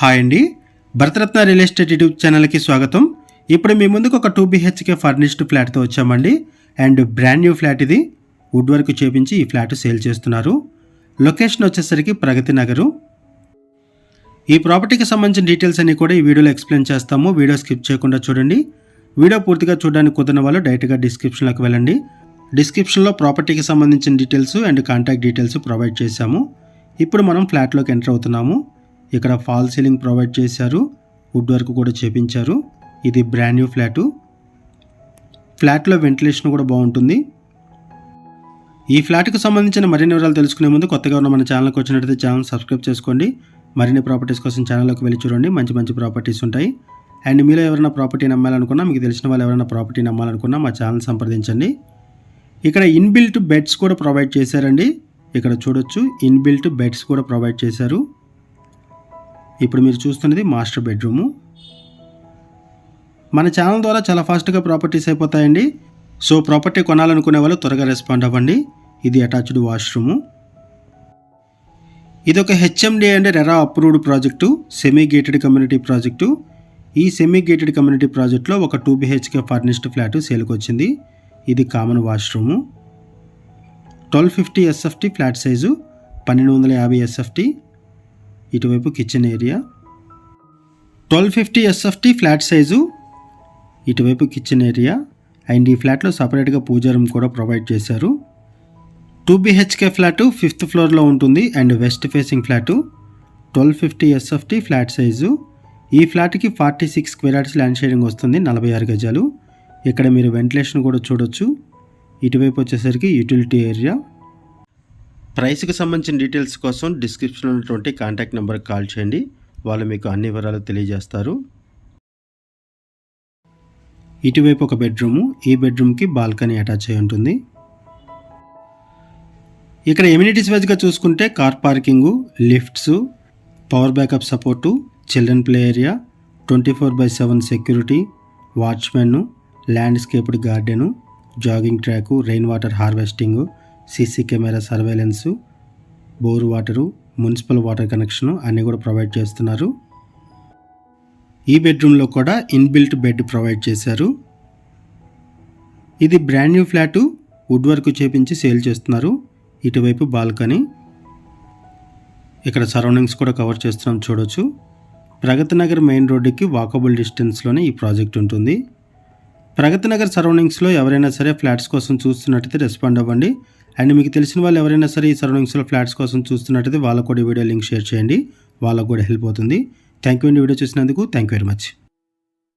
Hi అండి. Bharat Ratna real estate YouTube ఛానల్కి స్వాగతం. ఇప్పుడు మీ ముందుకు ఒక టూ బీహెచ్కే ఫర్నిష్డ్ ఫ్లాట్తో వచ్చామండి. అండ్ బ్రాండ్ న్యూ ఫ్లాట్ ఇది. వుడ్ వర్క్ చేపించి ఈ ఫ్లాట్ సేల్ చేస్తున్నారు. లొకేషన్ వచ్చేసరికి ప్రగతి నగరు. ఈ ప్రాపర్టీకి సంబంధించిన డీటెయిల్స్ అన్ని కూడా ఈ వీడియోలో ఎక్స్ప్లెయిన్ చేస్తాము. వీడియో స్కిప్ చేయకుండా చూడండి. వీడియో పూర్తిగా చూడడానికి కుదిరిన వాళ్ళు డైరెక్ట్గా డిస్క్రిప్షన్లోకి వెళ్ళండి. డిస్క్రిప్షన్లో ప్రాపర్టీకి సంబంధించిన details and contact details provide చేశాము. ఇప్పుడు మనం ఫ్లాట్లోకి ఎంటర్ అవుతున్నాము. ఇక్కడ ఫాల్ సీలింగ్ ప్రొవైడ్ చేశారు. వుడ్ వర్క్ కూడా చేపించారు. ఇది బ్రాండ్ న్యూ ఫ్లాటు. ఫ్లాట్లో వెంటిలేషన్ కూడా బాగుంటుంది. ఈ ఫ్లాట్కి సంబంధించిన మరిన్ని వివరాలు తెలుసుకునే ముందు కొత్తగా ఉన్న మన ఛానల్కి వచ్చినట్టయితే ఛానల్ సబ్స్క్రైబ్ చేసుకోండి. మరిన్ని ప్రాపర్టీస్ కోసం ఛానల్లోకి వెళ్ళి చూడండి. మంచి మంచి ప్రాపర్టీస్ ఉంటాయి. అండ్ మీలో ఎవరైనా ప్రాపర్టీ నమ్మాలనుకున్నా మీకు తెలిసిన వాళ్ళు ఎవరైనా ప్రాపర్టీ నమ్మాలనుకున్నా మా ఛానల్ సంప్రదించండి. ఇక్కడ ఇన్బిల్ట్ బెడ్స్ కూడా ప్రొవైడ్ చేశారండి. ఇక్కడ చూడొచ్చు. ఇన్బిల్ట్ బెడ్స్ కూడా ప్రొవైడ్ చేశారు. ఇప్పుడు మీరు చూస్తున్నది మాస్టర్ బెడ్రూము. మన ఛానల్ ద్వారా చాలా ఫాస్ట్గా ప్రాపర్టీస్ అయిపోతాయండి. సో ప్రాపర్టీ కొనాలనుకునే వాళ్ళు త్వరగా రెస్పాండ్ అవ్వండి. ఇది అటాచ్డ్ వాష్రూము. ఇది ఒక HMD and RERA approved project semi gated community project. ఈ సెమీ గేటెడ్ కమ్యూనిటీ ప్రాజెక్ట్లో ఒక టూ బిహెచ్కే ఫర్నిష్డ్ ఫ్లాట్ సేల్కి వచ్చింది. ఇది common washroom. Twelve fifty SFT flat size పన్నెండు వందల యాభై ఎస్ఎఫ్టీ. ఇటువైపు kitchen area twelve fifty SFT flat size ఇటువైపు కిచెన్ ఏరియా అండ్ ఈ ఫ్లాట్లో సపరేట్గా పూజా రూమ్ కూడా ప్రొవైడ్ చేశారు. టూ బిహెచ్కే ఫ్లాటు ఫిఫ్త్ ఫ్లోర్లో ఉంటుంది. And west facing flat twelve fifty SFT flat size ఈ ఫ్లాట్కి forty six square land sharing వస్తుంది నలభై ఆరు గజాలు. ఇక్కడ మీరు వెంటిలేషన్ కూడా చూడొచ్చు. ఇటువైపు వచ్చేసరికి యూటిలిటీ ఏరియా ప్రైస్కి సంబంధించిన డీటెయిల్స్ కోసం డిస్క్రిప్షన్లో ఉన్నటువంటి కాంటాక్ట్ నెంబర్కి కాల్ చేయండి. వాళ్ళు మీకు అన్ని వివరాలు తెలియజేస్తారు. ఇటువైపు ఒక బెడ్రూము ఈ బెడ్రూమ్కి బాల్కనీ అటాచ్ అయి ఉంటుంది. ఇక్కడ ఎమ్యూనిటీస్ వైజ్గా చూసుకుంటే car parking lifts power backup support children play area twenty four by seven security watchman landscaped garden jogging track rain water harvesting CC camera surveillance bore water municipal water connection అన్నీ కూడా provide చేస్తున్నారు. ఈ బెడ్రూమ్లో కూడా inbuilt bed provide చేశారు. ఇది brand new flat wood work చేపించి sale చేస్తున్నారు. ఇటువైపు బాల్కనీ. ఇక్కడ సరౌండింగ్స్ కూడా కవర్ చేస్తున్నాం చూడొచ్చు. ప్రగతి నగర్ మెయిన్ రోడ్డుకి వాకబుల్ డిస్టెన్స్లోనే ఈ ప్రాజెక్ట్ ఉంటుంది. ప్రగతి నగర్ సరౌండింగ్స్లో ఎవరైనా సరే ఫ్లాట్స్ కోసం చూస్తున్నట్టయితే రెస్పాండ్ అవ్వండి. అండ్ మీకు తెలిసిన వాళ్ళు ఎవరైనా సరే ఈ సరౌండింగ్స్లో ఫ్లాట్స్ కోసం చూస్తున్నట్టయితే వాళ్ళకు కూడా వీడియో లింక్ షేర్ చేయండి. వాళ్ళకు కూడా హెల్ప్ అవుతుంది. థ్యాంక్ యూ అండి వీడియో చూసినందుకు. Thank you very much.